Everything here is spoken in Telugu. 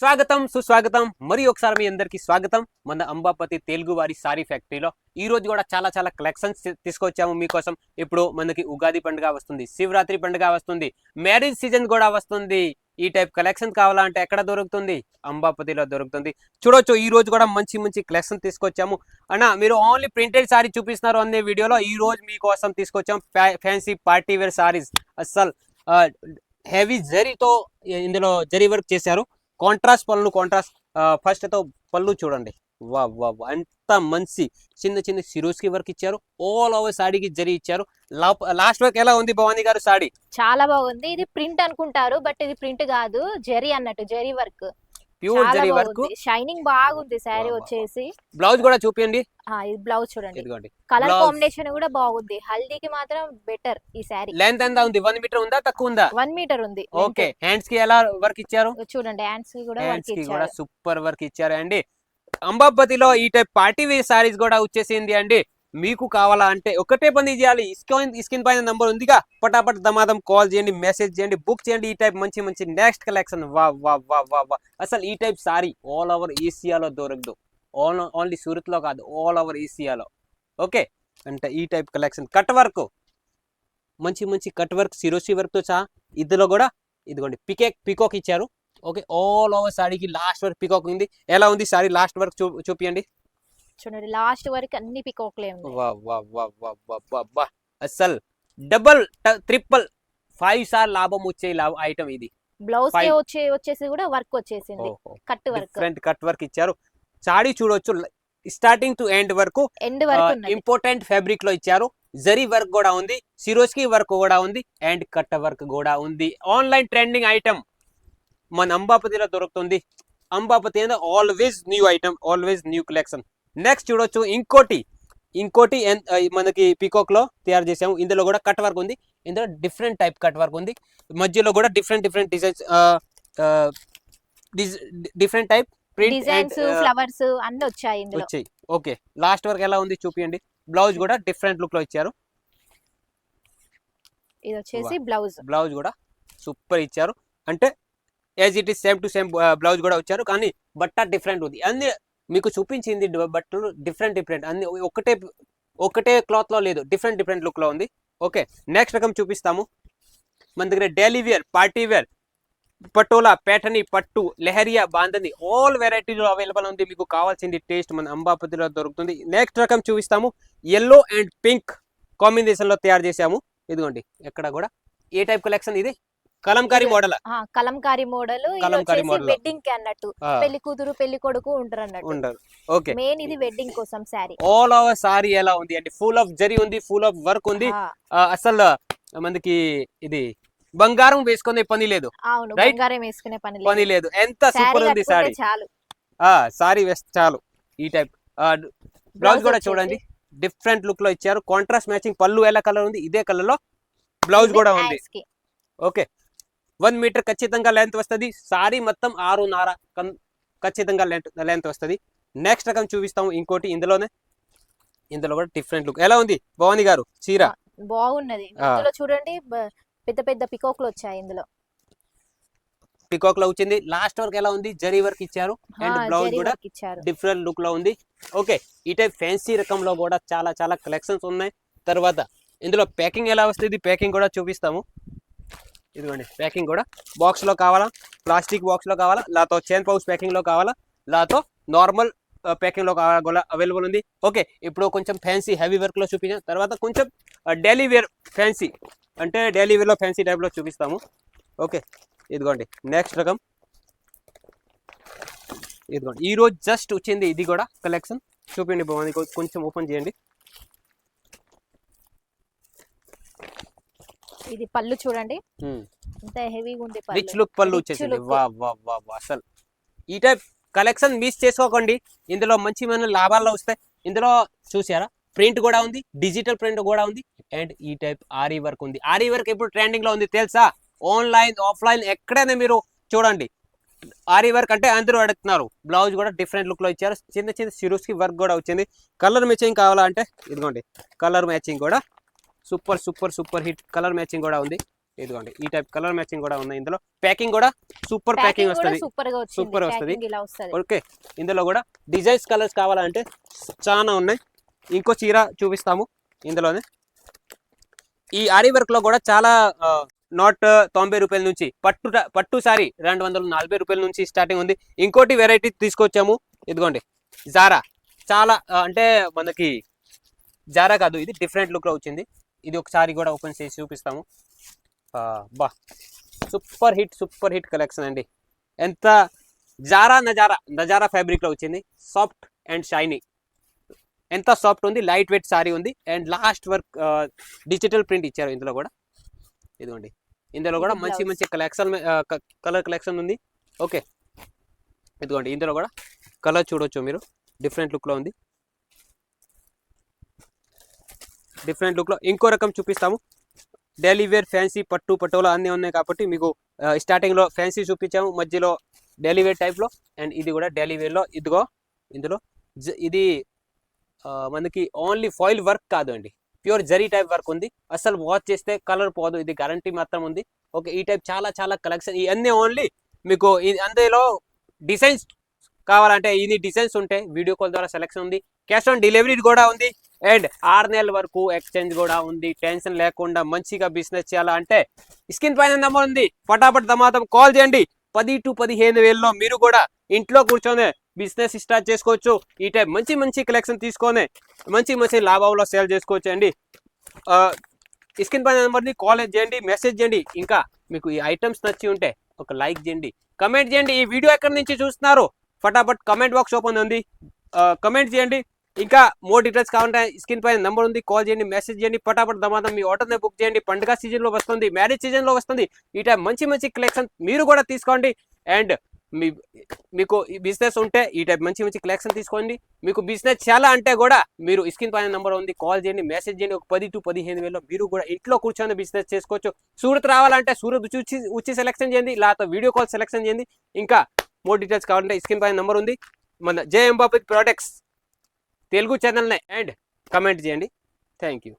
స్వాగతం సుస్వాగతం మరి ఒకసారి మీ అందరికీ స్వాగతం. మన అంబాపతి తెలుగు వారి సారీ ఫ్యాక్టరీలో ఈ రోజు కూడా చాలా చాలా కలెక్షన్స్ తీసుకొచ్చాము మీకోసం. ఇప్పుడు మనకి ఉగాది పండుగ వస్తుంది శివరాత్రి పండుగ వస్తుంది మ్యారేజ్ సీజన్ కూడా వస్తుంది. ఈ టైప్ కలెక్షన్ కావాలంటే ఎక్కడ దొరుకుతుంది? అంబాపతిలో దొరుకుతుంది. చూడొచ్చు ఈ రోజు కూడా మంచి మంచి కలెక్షన్ తీసుకొచ్చాము. అన్న మీరు ఓన్లీ ప్రింటెడ్ సారీ చూపిస్తున్నారు అనే వీడియోలో ఈ రోజు మీకోసం తీసుకొచ్చాము ఫ్యాన్సీ పార్టీ వేర్ సారీస్. అస్సలు హెవీ జరీతో ఇందులో జరీ వర్క్ చేశారు. కాంట్రాస్ట్ పళ్ళు కాంట్రాస్ట్ ఫస్ట్తో పళ్ళు చూడండి. వా వా అంత మంచి చిన్న చిన్న సిరోస్కి వర్క్ ఇచ్చారు. ఆల్ ఓవర్ సాడీకి జరి ఇచ్చారు. లాస్ట్ వర్క్ ఎలా ఉంది భవానీ గారు సాడీ చాలా బాగుంది. ఇది ప్రింట్ అనుకుంటారు బట్ ఇది ప్రింట్ కాదు. జరీ అన్నట్టు zari work. Pure zari work. Shining బాగుంది వా, వచ్చేసి. బ్లౌజ్ కూడా చూపించండి ఆ, ఇది బ్లౌజ్ చూడండి. ఇదిగోండి. కలర్. కాంబినేషన్ కూడా బాగుంది. హల్దీకి మాత్రం బెటర్ ఈ శారీ. లెంత్ ఎంత ఉంది? వన్ మీటర్ ఉందా? తక్కువ ఉందా? వన్ మీటర్ ఉంది. ఓకే. హ్యాండ్స్కి ఎలా వర్క్ ఇచ్చారు. చూడండి హ్యాండ్స్కి కూడా హ్యాండ్స్ వర్క్కి కూడా ఇచ్చారు సూపర్ వర్క్ ఇచ్చారు అండి. అంబాపతిలో ఈ టైప్ పార్టీ వేర్ సారీస్ కూడా వచ్చేసింది అండి. మీకు కావాలా అంటే ఒకటే పని చేయాలి. స్క్రీన్ స్క్రీన్ పైన నంబర్ ఉందిగా. పటాపట్ దమాదం కాల్ చేయండి మెసేజ్ చేయండి బుక్ చేయండి. ఈ టైప్ మంచి మంచి నెక్స్ట్ కలెక్షన్ వా వా వా వా వా. అసలు ఈ టైప్ సారీ ఆల్ ఓవర్ ఏసియాలో దొరకదు. ఆల్ ఓన్లీ సూరత్లో కాదు ఆల్ ఓవర్ ఏసియాలో ఓకే అంటే ఈ టైప్ కలెక్షన్ కట్ వర్క్ మంచి మంచి కట్ వర్క్ సిరోసి వర్క్తో చా. సహా ఇందులో కూడా ఇదిగోండి పికేక్ పికాక్ ఇచ్చారు. ఓకే ఆల్ ఓవర్ సారీకి లాస్ట్ వర్క్ పికాక్ ఉంది. ఎలా ఉంది సారీ? లాస్ట్ వర్క్ చూ చూపియండి. చూడండి లాస్ట్ వరకు అన్ని పికోక్లే అసలు డబల్ ట్రిపుల్ ఫైవ్ సార్ లాభం వచ్చే ఐటమ్ ఇది. బ్లౌజ్. వచ్చే వచ్చేసి కూడా వర్క్ వచ్చేసింది. Cut work. Different cut work ఇచ్చారు. సారీ చూడొచ్చు స్టార్టింగ్ టు ఎండ్ వరకు ఎండ్ వరకు ఇంపార్టెంట్ ఫ్యాబ్రిక్లో ఇచ్చారు. జరీ వర్క్ కూడా ఉంది సిరోస్కి వర్క్ కూడా ఉంది అండ్ కట్ట వర్క్ కూడా ఉంది. Online trending item. మన అంబాపతిలో దొరుకుతుంది. అంబాపతి అనేది always new item always new collection. Next చూడొచ్చు ఇంకోటి. ఇంకోటి మనకి పీకాక్లో తయారు చేసాము ఇందులో కూడా కట్ వర్క్ ఉంది. ఇందులో డిఫరెంట్ టైప్ కట్ వర్క్ ఉంది. మధ్యలో కూడా different different designs different type flowers అన్ని వచ్చాయి ఇందులో. వచ్చాయి. ఓకే. లాస్ట్ వరకు ఎలా ఉంది చూపియండి. బ్లౌజ్ కూడా డిఫరెంట్ లుక్లో ఇచ్చారు. ఇది వచ్చేసి బ్లౌజ్ బ్లౌజ్ కూడా సూపర్ ఇచ్చారు. అంటే as it is same to same blouse కూడా వచ్చారు. కానీ బట్ట డిఫరెంట్ ఉంది. అన్ని మీకు చూపించింది బట్టలు డిఫరెంట్ డిఫరెంట్ అన్ని ఒకటే ఒకటే క్లాత్లో లేదు. డిఫరెంట్ డిఫరెంట్ లుక్లో ఉంది. ఓకే నెక్స్ట్ రకం చూపిస్తాము. మన దగ్గర daily wear party wear patola పేటని పట్టు లెహరియా బాందని ఆల్ వెరైటీలో అవైలబుల్ ఉంది. మీకు కావాల్సింది టేస్ట్ మన అంబాపతిలో దొరుకుతుంది. నెక్స్ట్ రకం చూపిస్తాము. ఎల్లో అండ్ పింక్ కాంబినేషన్లో తయారు చేసాము ఇదిగోండి ఎక్కడ కూడా ఏ టైప్ కలెక్షన్ ఇది? కలంకారీ మోడల్? కలంకారీ మోడల్. వెడ్డింగ్కి అన్నట్టు. పెళ్ళి కూతురు పెళ్ళి కొడుకు ఉంటారు అన్నట్టు ఉండరు. ఓకే. మెయిన్ ఇది వెడ్డింగ్ కోసం శారీ ఆల్ ఓవర్ సారీ ఎలా ఉంది? అంటే ఫుల్ ఆఫ్ జరీ ఉంది ఫుల్ ఆఫ్ వర్క్ ఉంది. అసలు మనకి ఇది బంగారం వేసుకునే పని లేదు. అవును? బంగారం వేసుకునే పని పని లేదు. ఎంత సూపర్ ఉంది సారీ చాలు. ఆ సారీ వేస్తే చాలు. ఈ టైప్ బ్లౌజ్ కూడా చూడండి. డిఫరెంట్ లుక్లో ఇచ్చారు. కాంట్రాస్ట్ మ్యాచింగ్ పళ్ళు ఎలా కలర్ ఉంది? ఇదే కలర్లో బ్లౌజ్ కూడా ఉంది. ఓకే వన్ మీటర్ ఖచ్చితంగా లెంత్ వస్తుంది. సారీ మొత్తం ఆరున్నర ఖచ్చితంగా లెంత్ లెంత్ వస్తుంది. నెక్స్ట్ రకం చూపిస్తాము ఇంకోటి ఇందులోనే. ఇందులో కూడా డిఫరెంట్ లుక్ ఎలా ఉంది భవానీ గారు? చీర? బాగున్నది. ఇందులో చూడండి పెద్ద పెద్ద పికోక్లు వచ్చాయి ఇందులో. పికాక్లో వచ్చింది. లాస్ట్ వరకు ఎలా ఉంది? జరీ వర్క్ ఇచ్చారు. అండ్ బ్లౌజ్ కూడా డిఫరెంట్ లుక్లో ఉంది. ఓకే ఈ టైప్ ఫ్యాన్సీ రకంలో కూడా చాలా చాలా కలెక్షన్స్ ఉన్నాయి. తర్వాత ఇందులో ప్యాకింగ్ ఎలా వస్తుంది? ప్యాకింగ్ కూడా చూపిస్తాము. ఇదిగోండి ప్యాకింగ్ కూడా. బాక్స్లో కావాలా? ప్లాస్టిక్ బాక్స్లో కావాలా? లాతో చైన్ పౌచ్ ప్యాకింగ్లో కావాలా? లాతో నార్మల్ ప్యాకింగ్లో కావాలా? కూడా అవైలబుల్ ఉంది. ఓకే ఇప్పుడు కొంచెం ఫ్యాన్సీ హెవీ వర్క్లో చూపించాం. తర్వాత కొంచెం డైలీ వేర్ ఫ్యాన్సీ అంటే డైలీ వేర్లో ఫ్యాన్సీ టైప్లో చూపిస్తాము. ఓకే ఇదిగోండి నెక్స్ట్ రకం. ఇదిగోండి ఈరోజు జస్ట్ వచ్చింది ఇది కూడా కలెక్షన్ చూపించండి బాగుంది కొంచెం ఓపెన్ చేయండి. ఇది పళ్ళు చూడండి. ఎంత హెవీగా ఉంది రిచ్ లుక్ పళ్ళు వచ్చేసింది. look. వా వా వా వా అసలు. ఈ టైప్ కలెక్షన్ మిస్ చేసుకోకండి. ఇందులో మంచి మన లాభాల్లో వస్తాయి. ఇందులో చూసారా? ప్రింట్ కూడా ఉంది డిజిటల్ ప్రింట్ కూడా ఉంది. అండ్ ఈ టైప్ ఆరీ వర్క్ ఉంది. ఆరీ వర్క్ ఇప్పుడు ట్రెండింగ్లో ఉంది తెలుసా? ఆన్లైన్ ఆఫ్లైన్ ఎక్కడైనా మీరు చూడండి. ఆరీ వర్క్ అంటే అందరూ అడుగుతున్నారు. బ్లౌజ్ కూడా డిఫరెంట్ లుక్లో ఇచ్చారు. చిన్న చిన్న సిరూస్కి వర్క్ కూడా వచ్చింది. కలర్ మ్యాచింగ్ కావాలా అంటే ఇదిగోండి. కలర్ మ్యాచింగ్ కూడా super super super hit colour matching కూడా ఉంది. ఇదిగోండి ఈ టైప్ కలర్ మ్యాచింగ్ కూడా ఉన్నాయి ఇందులో ప్యాకింగ్ కూడా సూపర్ ప్యాకింగ్ వస్తుంది. సూపర్ వస్తది. ఓకే ఇందులో కూడా డిజైన్స్ కలర్స్ కావాలంటే చాలా ఉన్నాయి. ఇంకో చీర చూపిస్తాము ఇందులోనే. ఈ ఆరి వర్క్లో కూడా చాలా నాట్ తొంభై రూపాయల నుంచి పట్టు పట్టు సారీ రెండు వందల నలభై రూపాయల నుంచి స్టార్టింగ్ ఉంది. ఇంకోటి వెరైటీ తీసుకొచ్చాము. ఇదిగోండి జారా. చాలా అంటే మనకి జారా కాదు ఇది డిఫరెంట్ లుక్లో వచ్చింది. ఇది ఒకసారి కూడా ఓపెన్ చేసి చూపిస్తాము. బా. Super hit super hit collection అండి. ఎంత జారా నజారా నజారా ఫ్యాబ్రిక్లో వచ్చింది. Soft and shiny. ఎంత సాఫ్ట్ ఉంది లైట్ వెయిట్ సారీ ఉంది. And last work digital print ఇచ్చారు ఇందులో కూడా. ఇదిగోండి. ఇందులో కూడా మంచి. మంచి కలెక్షన్ కలర్ కలెక్షన్ ఉంది. ఓకే. ఇదిగోండి ఇందులో కూడా కలర్ చూడొచ్చు మీరు. డిఫరెంట్ లుక్లో ఉంది. డిఫరెంట్ లుక్లో ఇంకో రకం చూపిస్తాము. డైలీ వేర్ ఫ్యాన్సీ పట్టు పటోలా అన్నీ ఉన్నాయి కాబట్టి మీకు స్టార్టింగ్లో ఫ్యాన్సీ చూపించాము మధ్యలో డైలీ వేర్ టైప్లో అండ్ ఇది కూడా డైలీ వేర్లో ఇదిగో ఇందులో జ- ఇది మనకి ఓన్లీ ఫాయిల్ వర్క్ కాదు అండి ప్యూర్ జరీ టైప్ వర్క్ ఉంది. అసలు వాచ్ చేస్తే కలర్ పోదు. ఇది గ్యారంటీ మాత్రం ఉంది. ఓకే ఈ టైప్ చాలా చాలా కలెక్షన్. ఇవన్నీ ఓన్లీ మీకు అందులో డిజైన్స్ కావాలంటే ఇన్ని డిజైన్స్ ఉంటే వీడియో కాల్ ద్వారా సెలెక్షన్ ఉంది. క్యాష్ ఆన్ డెలివరీ కూడా ఉంది. అండ్ ఆరు నెలల వరకు ఎక్స్చేంజ్ కూడా ఉంది. టెన్షన్ లేకుండా మంచిగా బిజినెస్ చేయాలంటే స్క్రీన్ పైన నెంబర్ ఉంది. ఫటాఫట్ దమాతం కాల్ చేయండి. పది టు పదిహేను వేలలో మీరు కూడా ఇంట్లో కూర్చొని బిజినెస్ స్టార్ట్ చేసుకోవచ్చు. ఈ టైప్ మంచి మంచి కలెక్షన్ తీసుకొని మంచి మంచి లాభంలో సేల్ చేసుకోవచ్చు అండి. స్క్రీన్ పైన నెంబర్ని కాల్ చేయండి మెసేజ్ చేయండి. ఇంకా మీకు ఈ ఐటమ్స్ నచ్చి ఉంటే ఒక లైక్ చేయండి. కమెంట్ చేయండి. ఈ వీడియో ఎక్కడి నుంచి చూస్తున్నారు? ఫటాఫట్ కమెంట్ బాక్స్ ఓపెన్ ఉంది. కమెంట్ చేయండి. ఇంకా మోర్ డీటెయిల్స్ కావాలంటే స్క్రీన్ పైన నెంబర్ ఉంది. కాల్ చేయండి మెసేజ్ చేయండి పటాపట్ దమాదం మీ ఆర్డర్ని బుక్ చేయండి. పండుగ సీజన్లో వస్తుంది మ్యారేజ్ సీజన్లో వస్తుంది. ఈ టైం మంచి మంచి కలెక్షన్ మీరు కూడా తీసుకోండి. అండ్ మీ మీకు ఈ బిజినెస్ ఉంటే ఈ టైప్ మంచి మంచి కలెక్షన్ తీసుకోండి. మీకు బిజినెస్ చాలా అంటే కూడా మీరు స్క్రీన్ పైన నెంబర్ ఉంది. కాల్ చేయండి మెసేజ్ చేయండి. ఒక పది టు పదిహేను వేలలో మీరు కూడా ఇంట్లో కూర్చొని బిజినెస్ చేసుకోవచ్చు. సూరత్ రావాలంటే సూరత్ వచ్చి వచ్చి సెలెక్షన్ చేయండి. లేకపోతే వీడియో కాల్ సెలెక్షన్ చేయండి. ఇంకా మోర్ డీటెయిల్స్ కావాలంటే స్క్రీన్ పైన నెంబర్ ఉంది. మన జే ఎంబాబిక్ ప్రోడక్ట్స్ తెలుగు ఛానల్నే అండ్ కమెంట్ చేయండి. Thank you